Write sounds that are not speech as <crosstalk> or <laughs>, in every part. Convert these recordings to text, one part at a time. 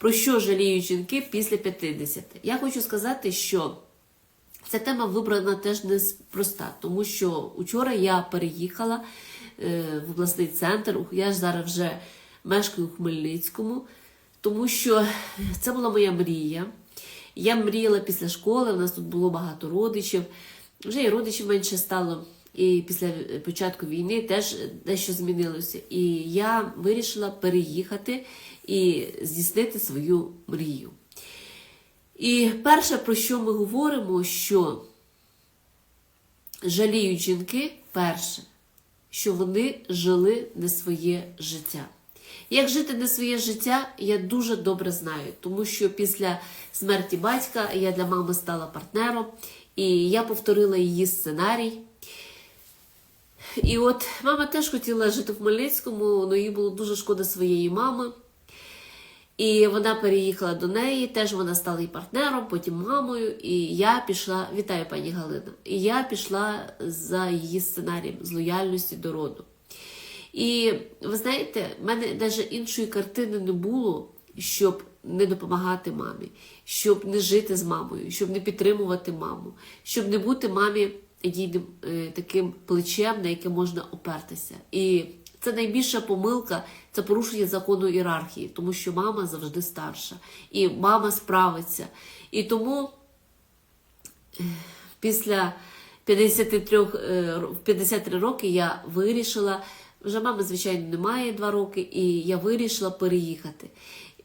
Про що жаліють жінки після 50? Я хочу сказати, що ця тема вибрана теж неспроста, тому що учора я переїхала е, в обласний центр. Я ж зараз вже мешкаю у Хмельницькому, тому що це була моя мрія. Я мріяла після школи, у нас тут було багато родичів, вже і родичів менше стало. І після початку війни теж дещо змінилося. І я вирішила переїхати і здійснити свою мрію. І перше, про що ми говоримо, що жаліють жінки, перше, що вони жили не своє життя. Як жити не своє життя, я дуже добре знаю, тому що після смерті батька я для мами стала партнером, і я повторила її сценарій. І от мама теж хотіла жити в Хмельницькому, але їй було дуже шкода своєї мами. І вона переїхала до неї, теж вона стала її партнером, потім мамою. І я пішла, вітаю пані Галина. І я пішла за її сценарієм з лояльності до роду. І ви знаєте, в мене навіть іншої картини не було, щоб не допомагати мамі, щоб не жити з мамою, щоб не підтримувати маму, щоб не бути мамі надійним е, таким плечем, на яке можна опертися. І це найбільша помилка, це порушення закону ієрархії, тому що мама завжди старша, і мама справиться. І тому е, після 53, е, 53 роки я вирішила, вже мами, звичайно, немає 2 роки, і я вирішила переїхати.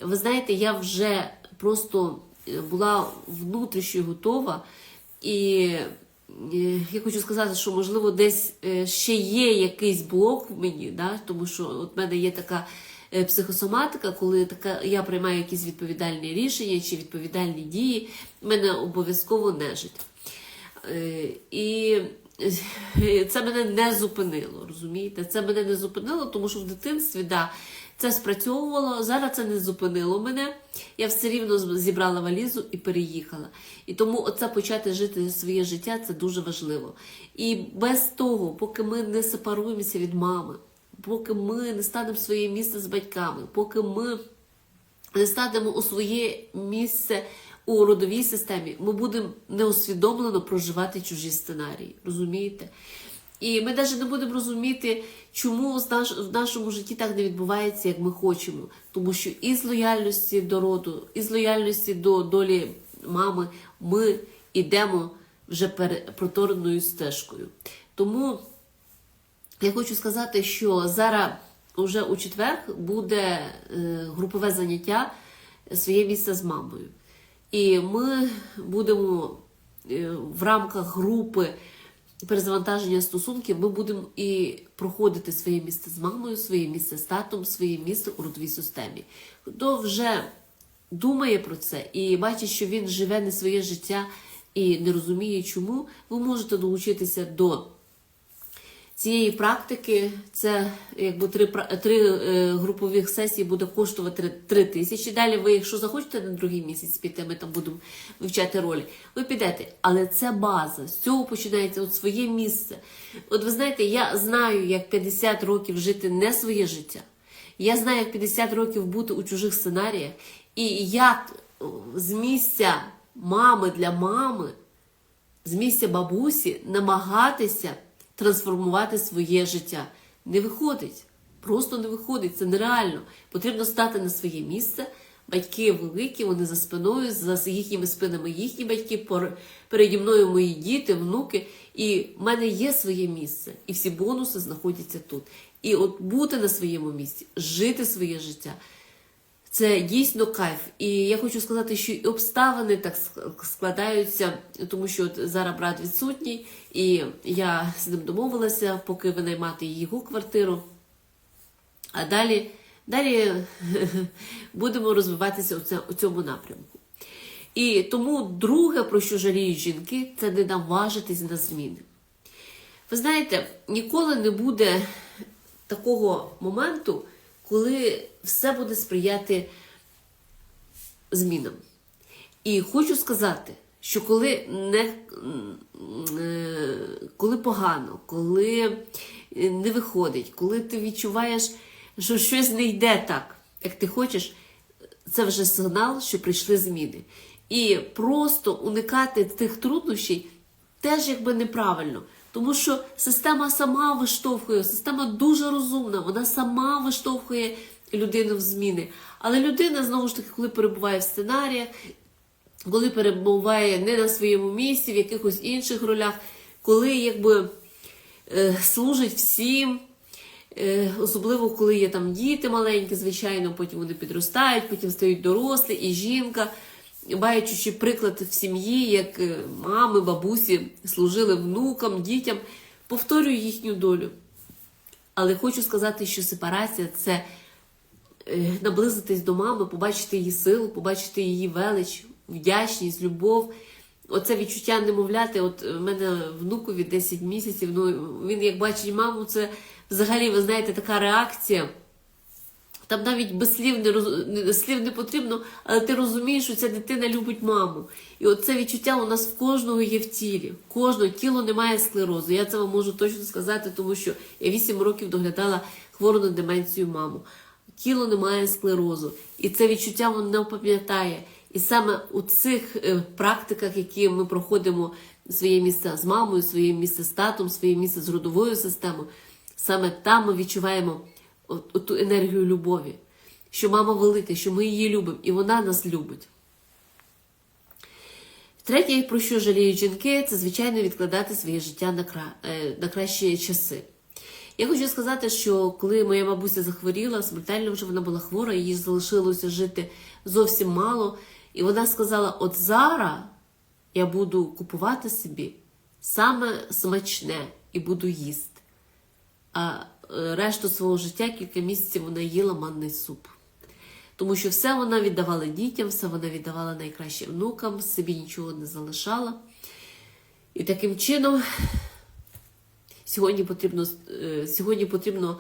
Ви знаєте, я вже просто е, була внутрішньо готова, і е, я хочу сказати, що можливо десь е, ще є якийсь блок в мені, да? тому що от в мене є така е, психосоматика, коли така, я приймаю якісь відповідальні рішення чи відповідальні дії, мене обов'язково нежить. Е, І е, це мене не зупинило, розумієте? Це мене не зупинило, тому що в дитинстві, да, це спрацьовувало, зараз це не зупинило мене. Я все рівно зібрала валізу і переїхала. І тому оце почати жити своє життя це дуже важливо. І без того, поки ми не сепаруємося від мами, поки ми не станемо своє місце з батьками, поки ми не станемо у своє місце у родовій системі, ми будемо неусвідомлено проживати чужі сценарії. Розумієте? І ми навіть не будемо розуміти, чому в нашому житті так не відбувається, як ми хочемо. Тому що і з лояльності до роду, і з лояльності до долі мами ми йдемо вже протореною стежкою. Тому я хочу сказати, що зараз уже у четвер буде е, групове заняття своє місце з мамою. І ми будемо е, в рамках групи перезавантаження стосунків, ми будемо і проходити своє місце з мамою, своє місце з татом, своє місце у родовій системі. Хто вже думає про це і бачить, що він живе не своє життя і не розуміє, чому, ви можете долучитися до цієї практики це якби три, три е, групових сесії буде коштувати 3 тисячі. Далі ви, якщо захочете на другий місяць піти, ми там будемо вивчати ролі, ви підете. Але це база. З цього починається от своє місце. От ви знаєте, я знаю, як 50 років жити не своє життя. Я знаю, як 50 років бути у чужих сценаріях, і як з місця мами для мами з місця бабусі намагатися трансформувати своє життя. Не виходить. Просто не виходить. Це нереально. Потрібно стати на своє місце. Батьки великі, вони за спиною, за їхніми спинами їхні батьки, переді мною мої діти, внуки. І в мене є своє місце, і всі бонуси знаходяться тут. І от бути на своєму місці, жити своє життя. Це дійсно кайф. І я хочу сказати, що і обставини так складаються, тому що от зараз брат відсутній, і я з ним домовилася, поки винаймати його квартиру. А далі, далі <laughs> будемо розвиватися у, цьому напрямку. І тому друге, про що жаліють жінки, це не наважитись на зміни. Ви знаєте, ніколи не буде такого моменту, коли все буде сприяти змінам. І хочу сказати, що коли не е, коли погано, коли не виходить, коли ти відчуваєш, що щось не йде так, як ти хочеш, це вже сигнал, що прийшли зміни. І просто уникати тих труднощів теж якби неправильно. Тому що система сама виштовхує, система дуже розумна, вона сама виштовхує людину в зміни. Але людина, знову ж таки, коли перебуває в сценаріях, коли перебуває не на своєму місці, в якихось інших ролях, коли якби е, служить всім, е, особливо коли є там діти маленькі, звичайно, потім вони підростають, потім стають дорослі, і жінка, бачачи приклад в сім'ї, як е, мами, бабусі служили внукам, дітям, повторює їхню долю. Але хочу сказати, що сепарація це е, наблизитись до мами, побачити її силу, побачити її велич, вдячність, любов. Оце відчуття немовляти. От в мене внукові 10 місяців. Ну він як бачить маму, це взагалі, ви знаєте, така реакція. Там навіть без слів не роз... слів не потрібно, але ти розумієш, що ця дитина любить маму. І от це відчуття у нас в кожного є в тілі. Кожного тіло не має склерозу. Я це вам можу точно сказати, тому що я 8 років доглядала хвору на деменцію маму. Тіло не має склерозу. І це відчуття воно не пам'ятає. І саме у цих е, практиках, які ми проходимо своє місце з мамою, своє місце з татом, своє місце з родовою системою, саме там ми відчуваємо от, ту енергію любові, що мама велика, що ми її любимо, і вона нас любить. Третє, про що жаліють жінки, це звичайно відкладати своє життя на, кра... е, на кращі часи. Я хочу сказати, що коли моя бабуся захворіла, смертельно вже вона була хвора, їй залишилося жити зовсім мало. І вона сказала: от зараз я буду купувати собі саме смачне і буду їсти. А решту свого життя кілька місяців вона їла манний суп. Тому що все вона віддавала дітям, все вона віддавала найкращим внукам, собі нічого не залишала. І таким чином сьогодні потрібно, е, сьогодні потрібно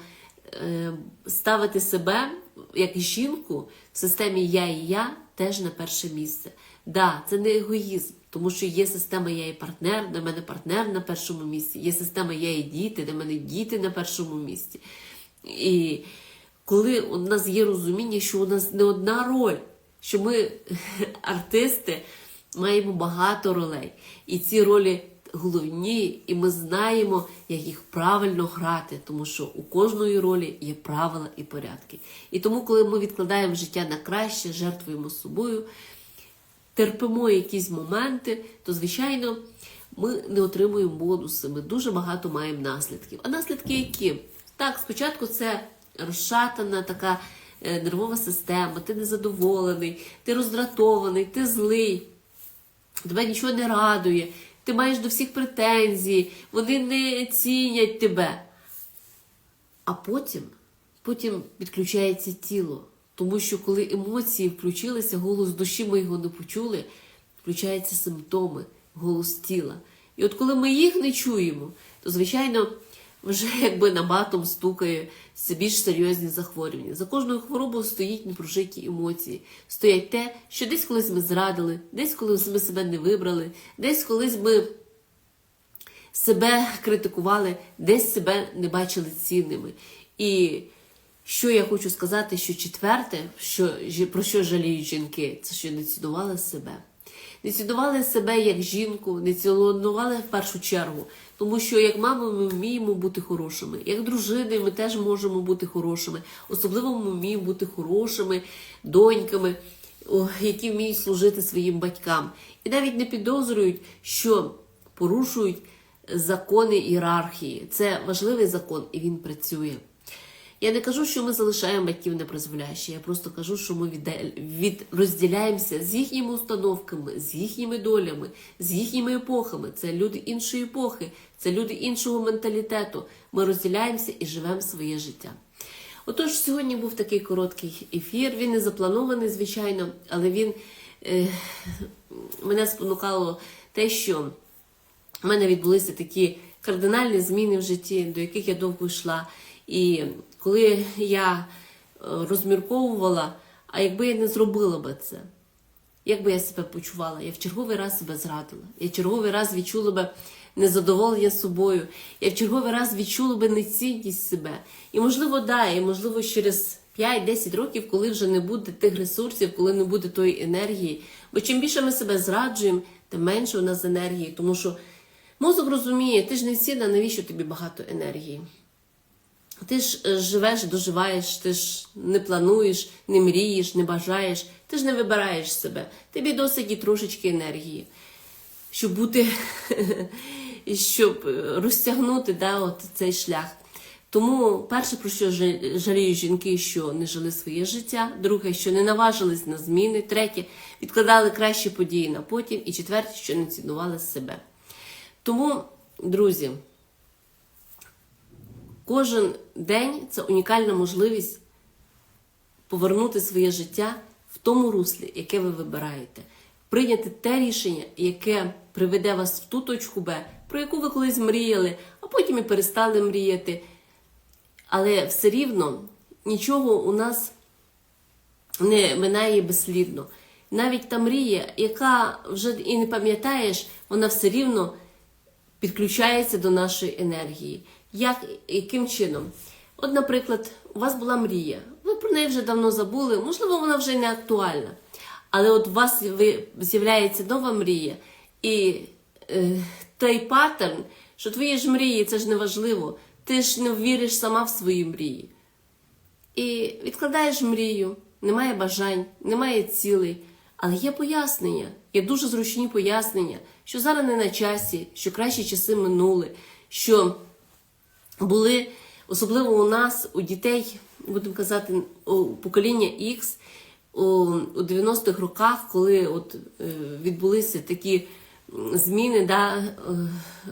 ставити себе як жінку в системі я і я теж на перше місце. Да, це не егоїзм, тому що є система я і партнер, де мене партнер на першому місці, є система я і діти, де мене діти на першому місці. І коли у нас є розуміння, що у нас не одна роль, що ми, <laughs> артисти, маємо багато ролей. І ці ролі головні, і ми знаємо, як їх правильно грати, тому що у кожної ролі є правила і порядки. І тому, коли ми відкладаємо життя на краще, жертвуємо собою, терпимо якісь моменти, то, звичайно, ми не отримуємо бонуси, ми дуже багато маємо наслідків. А наслідки які? Так, спочатку це розшатана така е, нервова система, ти незадоволений, ти роздратований, ти злий, тебе нічого не радує, ти маєш до всіх претензії, вони не цінять тебе. А потім, потім відключається тіло. Тому що коли емоції включилися, голос душі ми його не почули, включаються симптоми, голос тіла. І от коли ми їх не чуємо, то звичайно вже <laughs> якби набатом стукає все більш серйозні захворювання. За кожною хворобою стоїть непрожиті емоції. Стоять те, що десь колись ми зрадили, десь колись ми себе не вибрали, десь колись ми себе критикували, десь себе не бачили цінними. І що я хочу сказати, що четверте, що, про що жаліють жінки, це що не цінували себе. Не цінували себе як жінку, не цінували в першу чергу. Тому що як мами ми вміємо бути хорошими, як дружини ми теж можемо бути хорошими. Особливо ми вміємо бути хорошими доньками, які вміють служити своїм батькам. І навіть не підозрюють, що порушують закони ієрархії. Це важливий закон, і він працює. Я не кажу, що ми залишаємо батьків непризволяще. Я просто кажу, що ми відда- від... розділяємося з їхніми установками, з їхніми долями, з їхніми епохами. Це люди іншої епохи, це люди іншого менталітету. Ми розділяємося і живемо своє життя. Отож, сьогодні був такий короткий ефір. Він не запланований, звичайно, але він е, мене спонукало те, що в мене відбулися такі кардинальні зміни в житті, до яких я довго йшла. І коли я е, розмірковувала, а якби я не зробила би це, як би я себе почувала? Я в черговий раз себе зрадила. Я в черговий раз відчула би незадоволення собою. Я в черговий раз відчула би нецінність себе. І можливо, да, і можливо, через 5-10 років, коли вже не буде тих ресурсів, коли не буде тої енергії. Бо чим більше ми себе зраджуємо, тим менше у нас енергії. Тому що мозок розуміє, ти ж не сіда, навіщо тобі багато енергії? Ти ж е, живеш, доживаєш, ти ж не плануєш, не мрієш, не бажаєш, ти ж не вибираєш себе. Тобі досить і трошечки енергії, щоб бути, <laughs> щоб е, розтягнути да, от цей шлях. Тому перше, про що жа- жаліють жінки, що не жили своє життя, друге, що не наважились на зміни, третє, відкладали кращі події на потім, і четверте, що не цінували себе. Тому, друзі, Кожен день це унікальна можливість повернути своє життя в тому руслі, яке ви вибираєте, прийняти те рішення, яке приведе вас в ту точку Б, про яку ви колись мріяли, а потім і перестали мріяти. Але все рівно нічого у нас не минає безслідно. Навіть та мрія, яка вже і не пам'ятаєш, вона все рівно підключається до нашої енергії. Як, яким чином? От, наприклад, у вас була мрія, ви про неї вже давно забули, можливо, вона вже не актуальна. Але от у вас з'являється нова мрія, і е, той паттерн, що твої ж мрії, це ж не важливо, ти ж не віриш сама в свої мрії. І відкладаєш мрію, немає бажань, немає цілей. Але є пояснення, є дуже зручні пояснення, що зараз не на часі, що кращі часи минули, що були, особливо у нас, у дітей, будемо казати, у покоління у, у 90-х роках, коли от, е, відбулися такі зміни, да, е,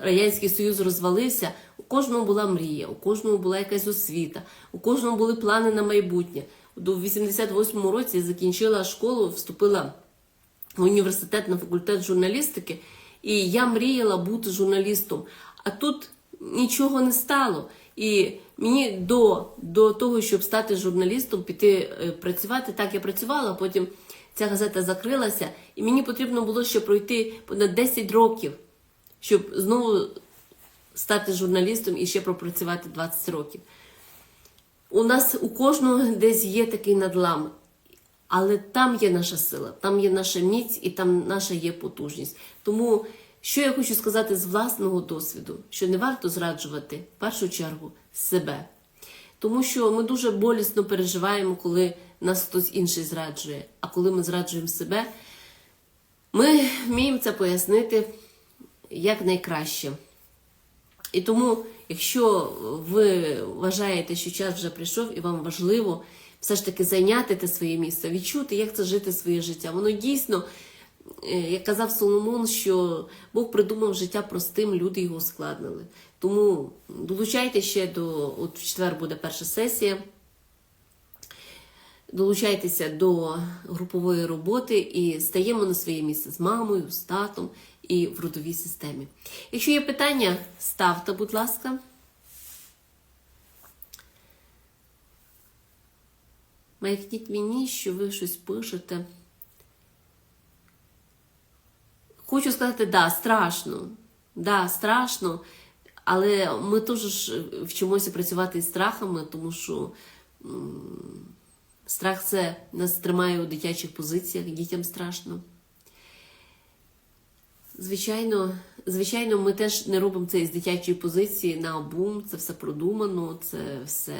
Радянський Союз розвалився, у кожного була мрія, у кожного була якась освіта, у кожного були плани на майбутнє. До 88-му році я закінчила школу, вступила в університет на факультет журналістики, і я мріяла бути журналістом. А тут нічого не стало. І мені до, до того, щоб стати журналістом, піти е, працювати, так я працювала, потім ця газета закрилася, і мені потрібно було ще пройти понад 10 років, щоб знову стати журналістом і ще пропрацювати 20 років. У нас у кожного десь є такий надлам. Але там є наша сила, там є наша міць і там наша є потужність. Тому що я хочу сказати з власного досвіду, що не варто зраджувати в першу чергу себе. Тому що ми дуже болісно переживаємо, коли нас хтось інший зраджує. А коли ми зраджуємо себе, ми вміємо це пояснити як найкраще. І тому, якщо ви вважаєте, що час вже прийшов і вам важливо все ж таки зайняти те своє місце, відчути, як це жити своє життя, воно дійсно, як казав Соломон, що Бог придумав життя простим, люди його ускладнили. Тому долучайте ще до от в четвер буде перша сесія. Долучайтеся до групової роботи і стаємо на своє місце з мамою, з татом і в родовій системі. Якщо є питання, ставте, будь ласка. Маякніть мені, що ви щось пишете. Хочу сказати, да, страшно. Да, страшно. Але ми теж вчимося працювати із страхами, тому що страх це нас тримає у дитячих позиціях, дітям страшно. Звичайно, звичайно, ми теж не робимо це із дитячої позиції на обум. Це все продумано, це все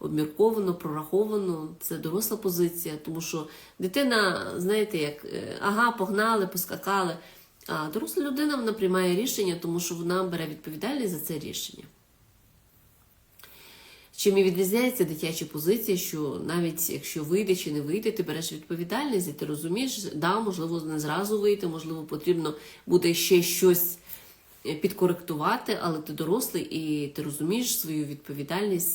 обмірковано, прораховано. Це доросла позиція, тому що дитина, знаєте, як е, ага, погнали, поскакали. А доросла людина вона приймає рішення, тому що вона бере відповідальність за це рішення. Чим і відрізняється дитяча позиція, що навіть якщо вийде чи не вийде, ти береш відповідальність і ти розумієш, да, можливо, не зразу вийти, можливо, потрібно буде ще щось е, підкоректувати, але ти дорослий і ти розумієш свою відповідальність